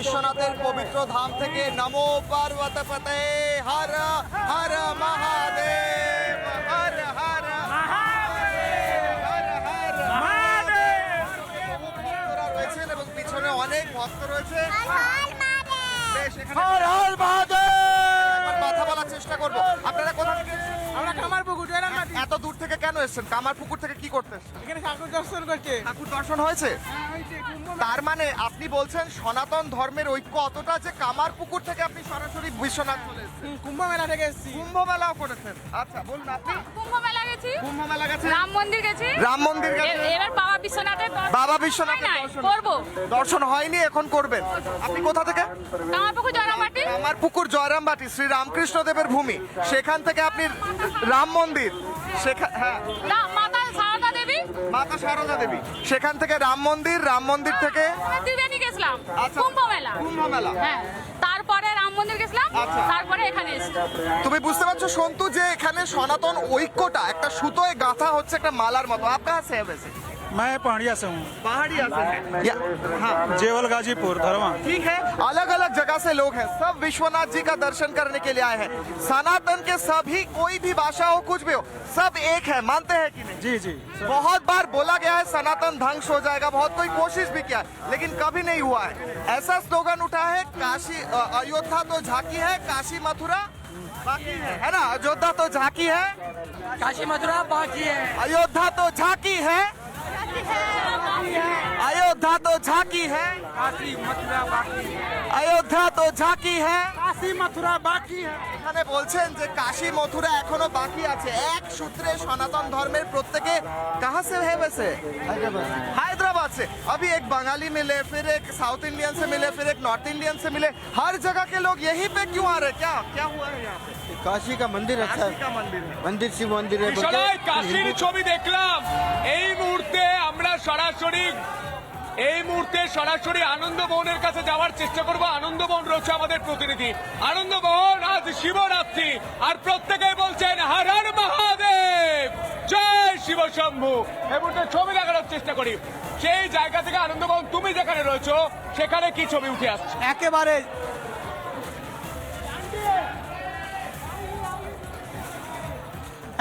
বিশ্বনাথের পবিত্র ধাম থেকে নমো পার্বত পতে। হর হর মহাদেব হর হর মহাদেব হর হর মহাদেব। ভক্তরা রয়েছেন এবং পিছনে অনেক ভক্ত রয়েছে। হর হর মহাদেব। কথা বলার চেষ্টা করব। আপনারা কোথা থেকে এসেছেন? আমরা কামার পুকুর জয়রামবাটি এত দূর থেকে কেন এসেছেন? কামার পুকুর থেকে কি করতে এখানে ঠাকুর দর্শন করছে ঠাকুর দর্শন হয়েছে? হ্যাঁ। তার মানে আপনি বলছেন সনাতন ধর্মের ঐক্য অতটা যে কামার পুকুর থেকে আপনি সরাসরি বিশ্বনাথ চলে এসেছেন। কুম্ভ মেলা থেকে এসেছি। কুম্ভ মেলাও করেছেন। আচ্ছা বলুন আপনি। কুম্ভ মেলা গেছি। কুম্ভ মেলা গেছি রাম মন্দির গেছি। রাম মন্দির গেছি এবার বাবা বিশ্বনাথ করব। দর্শন হয়নি এখন করবেন আপনি কোথা থেকে? আমার জয়রামবাটি জয়রামবাটি শ্রী রামকৃষ্ণ দেবের ভূমি। সেখান থেকে আপনি রাম মন্দির। সেখান হ্যাঁ। মাতা সারদা দেবী। মাতা সারদা দেবী। সেখান থেকে রাম মন্দির রাম মন্দির থেকে গেছিলাম আচ্ছা। কুম্ভ হ্যাঁ। তারপরে রাম মন্দির গেছিলাম আচ্ছা। তারপরে এখানে তুমি বুঝতে পারছ সন্তু যে এখানে সনাতন ঐক্যটা একটা সুতোয় গাঁথা হচ্ছে একটা মালার মতো। আপনার কাছে मैं पहाड़िया से हूँ। पहाड़िया से? या हाँ जेवल गाजीपुर धरवा। ठीक है। अलग अलग जगह से लोग हैं। सब विश्वनाथ जी का दर्शन करने के लिए आए हैं। सनातन के सभी कोई भी भाषा हो कुछ भी हो सब एक है। मानते हैं कि नहीं? जी जी। बहुत बार बोला गया है सनातन ध्वंस हो जाएगा। बहुत कोई कोशिश भी किया है लेकिन कभी नहीं हुआ है। ऐसा स्लोगन उठा है काशी अयोध्या तो झाकी है काशी मथुरा बाकी है। है ना? अयोध्या तो झाकी है। काशी मथुरा बाकी है। अयोध्या तो झाकी है। अयोध्या तो झांकी है কাশী মথুরা বাকি अयोध्या तो झांकी है কাশী মথুরা বাকি এখানে বলছেন যে কাশী মথুরা এখনো বাকি আছে এক সূত্রে সনাতন ধর্মের প্রত্যেকে कहाँ से है वैसे हैदराबाद से अभी एक बंगाली मिले फिर एक साउथ इंडियन से मिले फिर एक नॉर्थ इंडियन से मिले हर जगह के लोग यहीं पे क्यों आ रहे हैं? क्या क्या हुआ है यहाँ पे কাশি কা মন্দির আচ্ছা काशी का मंदिर है মন্দির শিব মন্দির है বিশালায় কাশির ছবি দেখলাম এই মুহূর্তে আমরা সরাসরি এই মুহূর্তে সরাসরি আনন্দমোহনের কাছে যাওয়ার চেষ্টা করব আনন্দমোহন রয়েছে আমাদের প্রতিনিধি আনন্দমোহন আজ শিবরাত্রি আর প্রত্যেকেই বলছেন হর হর মহাদেব জয় শিব শম্ভু এই মুহূর্তে ছবি দেখানোর চেষ্টা করি সেই জায়গা থেকে আনন্দমোহন, তুমি যেখানে রয়েছো, সেখানে কি ছবি উঠে আসছে? একেবারে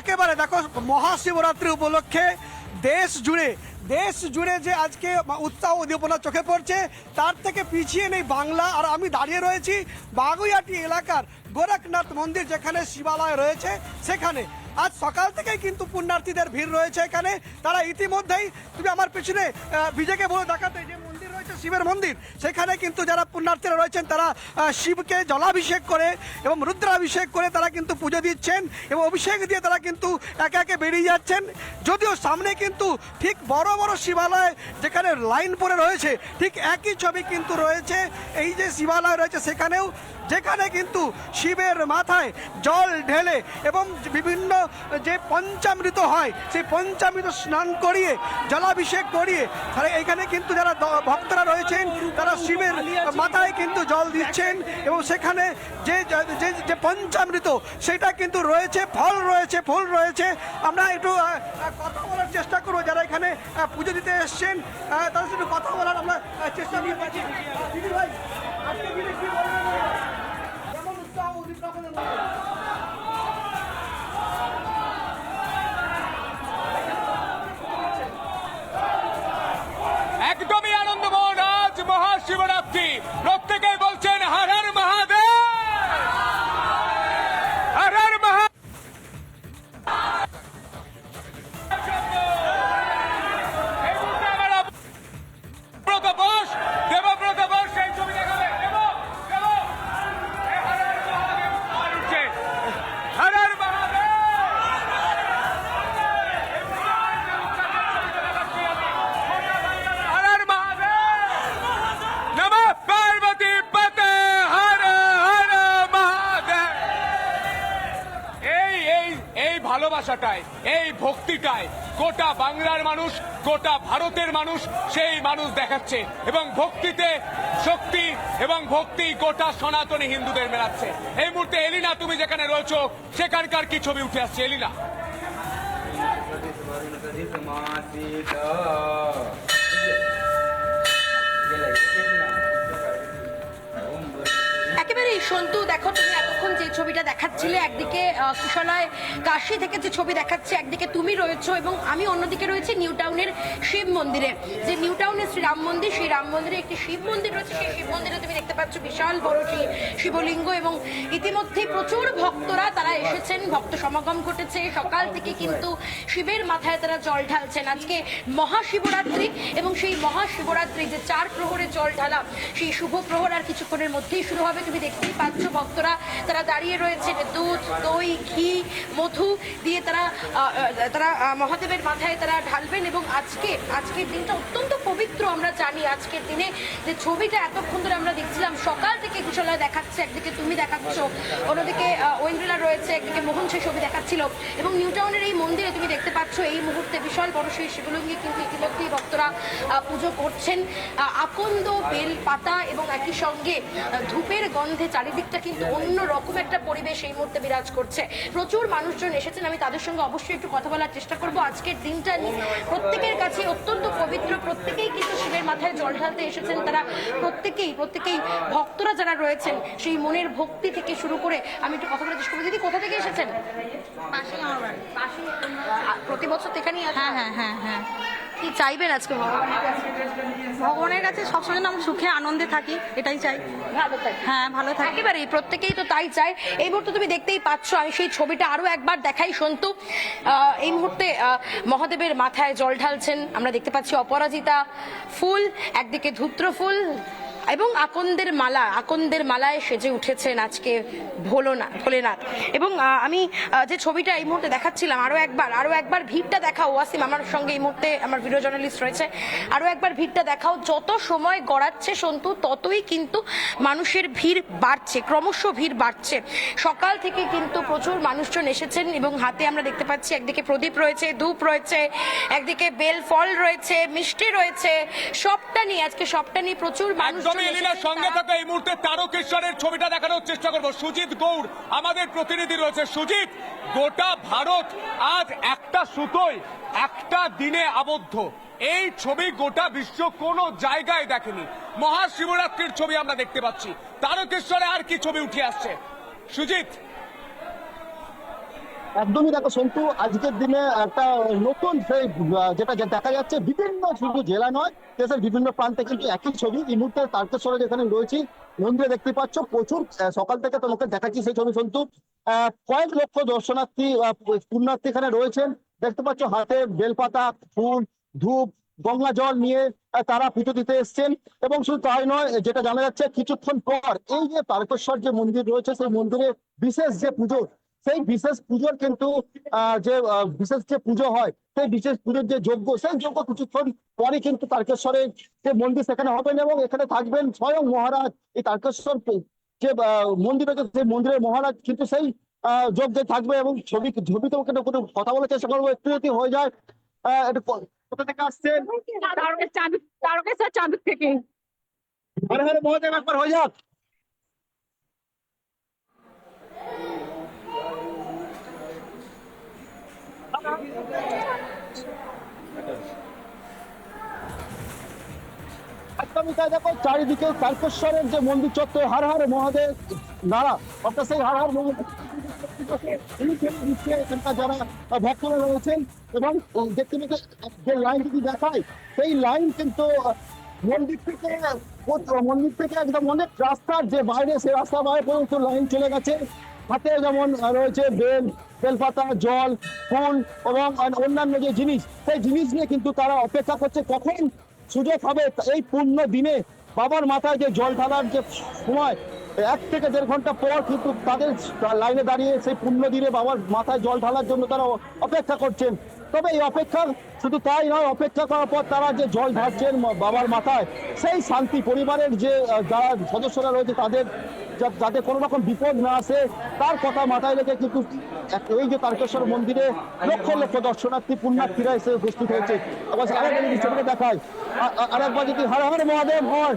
একেবারে দেখো, মহাশিবরাত্রি উপলক্ষে দেশ জুড়ে দেশ জুড়ে যে আজকে উৎসাহ উদ্দীপনা চোখে পড়ছে, তার থেকে পিছিয়ে নেই বাংলা। আর আমি দাঁড়িয়ে রয়েছি বাগুইয়াটি এলাকার গোরখনাথ মন্দির যেখানে শিবালয় রয়েছে, সেখানে আজ সকাল থেকেই কিন্তু পুণ্যার্থীদের ভিড় রয়েছে এখানে। তারা ইতিমধ্যেই, তুমি আমার পিছনে বিজেকে বলে দেখাতে যে শিবের মন্দির। সেখানে কিন্তু যারা পুণ্যার্থীরা রয়েছেন, তারা শিবকে জলাভিষেক করে এবং রুদ্রাভিষেক করে তারা কিন্তু পুজো দিচ্ছেন এবং অভিষেক দিয়ে তারা কিন্তু একে একে বেরিয়ে যাচ্ছেন। যদিও সামনে কিন্তু ঠিক বড় বড় শিবালয় যেখানে লাইন পড়ে রয়েছে, ঠিক একই ছবি কিন্তু রয়েছে। এই যে শিবালয় রয়েছে সেখানেও, যেখানে কিন্তু শিবের মাথায় জল ঢেলে এবং বিভিন্ন যে পঞ্চামৃত হয়, সেই পঞ্চামৃত স্নান করিয়ে, জলাভিষেক করিয়ে তারা এখানে কিন্তু যারা ভক্তরা রয়েছেন, তারা শিবের মাথায় কিন্তু জল দিচ্ছেন এবং সেখানে যে যে পঞ্চামৃত, সেটা কিন্তু রয়েছে, ফল রয়েছে, ফুল রয়েছে। আমরা একটু কথা বলার চেষ্টা করব, যারা এখানে পুজো দিতে এসছেন তাদের সাথে কথা বলার আমরা চেষ্টা নিয়ে পাচ্ছি দিদি ভাই, আজকে এই ভালোবাসাটাই, এই ভক্তিটাই। গোটা বাংলার মানুষ, গোটা ভারতের মানুষ সেই মানুষ দেখাচ্ছে এবং ভক্তিতে শক্তি এবং ভক্তি গোটা সনাতনী হিন্দুদের মেলাচ্ছে। এই মুহূর্তে এলিনা, তুমি যেখানে রয়েছো, সেখানকার কি ছবি উঠে আসছে? এলিনা। সন্তু, দেখো তুমি এতক্ষণ যে ছবিটা দেখাচ্ছিলে, একদিকে কুশালয় কাশি থেকে যে ছবি দেখাচ্ছে, একদিকে তুমি রয়েছো এবং আমি অন্যদিকে রয়েছি নিউ টাউনের শিব মন্দিরে। যে নিউ টাউনের শ্রী রাম মন্দির, সেই রাম মন্দিরে একটি শিব মন্দির রয়েছে। সেই শিব মন্দিরে তুমি দেখতে পাচ্ছ বিশাল বড় সেই শিবলিঙ্গ এবং ইতিমধ্যেই প্রচুর ভক্তরা তারা এসেছেন। ভক্ত সমাগম ঘটেছে। সকাল থেকে কিন্তু শিবের মাথায় তারা জল ঢালছেন। আজকে মহাশিবরাত্রি এবং সেই মহাশিবরাত্রি যে চার প্রহরে জল ঢালা, সেই শুভ প্রহর আর কিছুক্ষণের মধ্যেই শুরু হবে। তুমি দেখতেই পাচ্ছ ভক্তরা তারা দাঁড়িয়ে রয়েছেন দুধ দই ঘি মধু দিয়ে তারা তারা মহাদেবের মাথায় তারা ঢালবেন এবং আজকে আজকের দিনটা অত্যন্ত পবিত্র আমরা জানি আজকের দিনে। যে ছবিটা এতক্ষণ ধরে আমরা দেখছিলাম সকাল থেকে কুশলা দেখাচ্ছে একদিকে তুমি দেখাচ্ছ অন্যদিকে আহ, ঐন্দ্রিলা রয়েছে একদিকে মোহন সেই ছবি দেখাচ্ছিল। এবং নিউ টাউনের এই মন্দিরে তুমি দেখতে পাচ্ছ এই মুহূর্তে বিশাল বড় সেই শিবলিঙ্গে কিন্তু ইতিমধ্যেই ভক্তরা পুজো করছেন। আকন্দ বেল পাতা এবং একই সঙ্গে ধূপের গন্ধে চারিদিকটা কিন্তু অন্য রকম একটা পরিবেশ এই মুহূর্তে বিরাজ করছে। প্রচুর মানুষজন এসেছেন আমি তাদের সঙ্গে অবশ্যই একটু কথা বলার চেষ্টা করব। আজকের দিনটা নিয়ে প্রত্যেকের কাছে অত্যন্ত পবিত্র প্রত্যেকেই কিন্তু শিবের মাথায় জল ঢালতে এসেছেন। তারা প্রত্যেকেই প্রত্যেকেই ভক্তরা যারা রয়েছেন সেই মনের ভক্তি থেকে শুরু করে আমি একটু কথা বলার চেষ্টা করব। দিদি কোথা থেকে এসেছেন? প্রতি বছর তো এখানেই? হ্যাঁ হ্যাঁ হ্যাঁ হ্যাঁ। কি চাইবেন আজকে ভগবানের কাছে ভগবানের কাছে সবসময় যেন আমরা সুখে আনন্দে থাকি এটাই চাই। ভালো থাকে হ্যাঁ ভালো থাকি একেবারেই প্রত্যেকেই তো তাই চায়। এই মুহূর্তে তুমি দেখতেই পাচ্ছ আমি সেই ছবিটা আরও একবার দেখাই সন্তু। এই মুহূর্তে মহাদেবের মাথায় জল ঢালছেন। আমরা দেখতে পাচ্ছি অপরাজিতা ফুল একদিকে ধূত্র ফুল এবং আকন্দের মালা, আকন্দের মালায় সেজে উঠেছেন আজকে ভোলনাথ ভোলেনাথ। এবং আমি যে ছবিটা এই মুহূর্তে দেখাচ্ছিলাম, আরও একবার আরও একবার ভিড়টা দেখাও, ওয়াসিম আমার সঙ্গে এই মুহূর্তে আমার ভিডিও জার্নালিস্ট রয়েছে। আরও একবার ভিড়টা দেখাও, যত সময় গড়াচ্ছে সন্তু, ততই কিন্তু মানুষের ভিড় বাড়ছে, ক্রমশ ভিড় বাড়ছে। সকাল থেকে কিন্তু প্রচুর মানুষজন এসেছেন এবং হাতে আমরা দেখতে পাচ্ছি, একদিকে প্রদীপ রয়েছে, ধূপ রয়েছে, একদিকে বেল ফল রয়েছে, মিষ্টি রয়েছে, সবটা নিয়ে, আজকে সবটা নিয়ে প্রচুর মানুষ একদমই এলিনার সঙ্গে থাকা এই মুহূর্তে তারকেশ্বরের ছবিটা দেখানোর চেষ্টা করব। সুজিত গৌড় আমাদের প্রতিনিধি রয়েছে। সুজিত গোটা ভারত আজ একটা সুতোয় একটা দিনে আবদ্ধ। এই ছবি গোটা বিশ্ব কোনো জায়গায় দেখেনি। মহাশিবরাত্রির ছবি আমরা দেখতে পাচ্ছি। তারকেশ্বরে আর কি ছবি উঠে আসছে? সুজিত একদমই দেখো সন্তু, আজকের দিনে একটা নতুন সেই যেটা দেখা যাচ্ছে বিভিন্ন শুধু জেলা নয়, দেশের বিভিন্ন প্রান্তে কিন্তু একই ছবি। এই মুহূর্তে তারকেশ্বরে যেখানে রয়েছি, মন্দিরে দেখতে পাচ্ছ প্রচুর সকাল থেকে তোমাকে দেখাচ্ছি সেই ছবি সন্তু। কয়েক লক্ষ দর্শনার্থী পুণ্যার্থী এখানে রয়েছেন। দেখতে পাচ্ছ হাতে বেলপাতা, ফুল, ধূপ, গঙ্গা জল নিয়ে তারা পুজো দিতে এসছেন। এবং শুধু তাই নয়, যেটা জানা যাচ্ছে কিছুক্ষণ পর এই যে তারকেশ্বর যে মন্দির রয়েছে, সেই মন্দিরে বিশেষ যে পুজো সেই বিশেষ পুজোর কিন্তু যে বিশেষ যে পুজো হয় সেই বিশেষ পুজোর যে যজ্ঞ সেই যজ্ঞ কিছুক্ষণ পরে কিন্তু তারকেশ্বরের যে মন্দির সেখানে হবেন এবং এখানে থাকবেন স্বয়ং মহারাজ। এই তারকেশ্বর যে মন্দির রয়েছে সেই মন্দিরের মহারাজ কিন্তু সেই আহ, যজ্ঞে থাকবে এবং ছবি ছবি তো একটু একটু কথা বলার চেষ্টা করব একটু যদি হয়ে যায় আহ, একটু ক- কোথা থেকে আসছেন তারকেশ্বর চাঁদুক থেকে। হরে হরে মহাদেব একবার হয়ে যাক। দেখো চারিদিকে তারকেশ্বরের যে মন্দির চত্বর, হার হার মহাদেব নারা, অর্থাৎ সেই হার হার যারা রয়েছেন এবং লাইন দেখায়, সেই লাইন কিন্তু মন্দির থেকে মন্দির থেকে একদম অনেক রাস্তার যে বাইরে, সেই রাস্তা বাইরে লাইন চলে গেছে। হাতে যেমন রয়েছে বেল, বেলপাতা, জল ফুল এবং অন্যান্য যে জিনিস, সেই জিনিস নিয়ে কিন্তু তারা অপেক্ষা করছে। কখন সুযোগ হবে এই পূর্ণ দিনে? বাবার মাথায় যে জল ঢালার যে সময়, এক থেকে দেড় ঘণ্টা পর কিন্তু তাদের লাইনে দাঁড়িয়ে সেই পূর্ণ দিনে বাবার মাথায় জল ঢালার জন্য তারা অপেক্ষা করছেন। তবে এই অপেক্ষা শুধু তাই নয়, অপেক্ষা করার পর তারা যে জল ঢালছেন বাবার মাথায়, সেই শান্তি পরিবারের যে যারা সদস্যরা রয়েছে তাদের যাতে কোনো রকম বিপদ না আসে, তার কথা মাথায় রেখে কিন্তু এই যে তারকেশ্বর মন্দিরে লক্ষ লক্ষ দর্শনার্থী পুণ্যার্থীরা এসে উপস্থিত হয়েছে। ছবিটা দেখায় আ- আ- আরেকবার যদি হর হর মহাদেব হয়।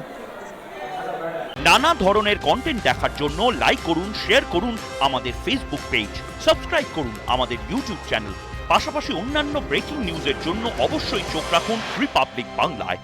নানা ধরনের কন্টেন্ট দেখার জন্য লাইক করুন শেয়ার করুন আমাদের ফেসবুক পেজ সাবস্ক্রাইব করুন আমাদের ইউটিউব চ্যানেল পাশাপাশি অন্যান্য ব্রেকিং নিউজের জন্য অবশ্যই চোখ রাখুন রিপাবলিক বাংলায়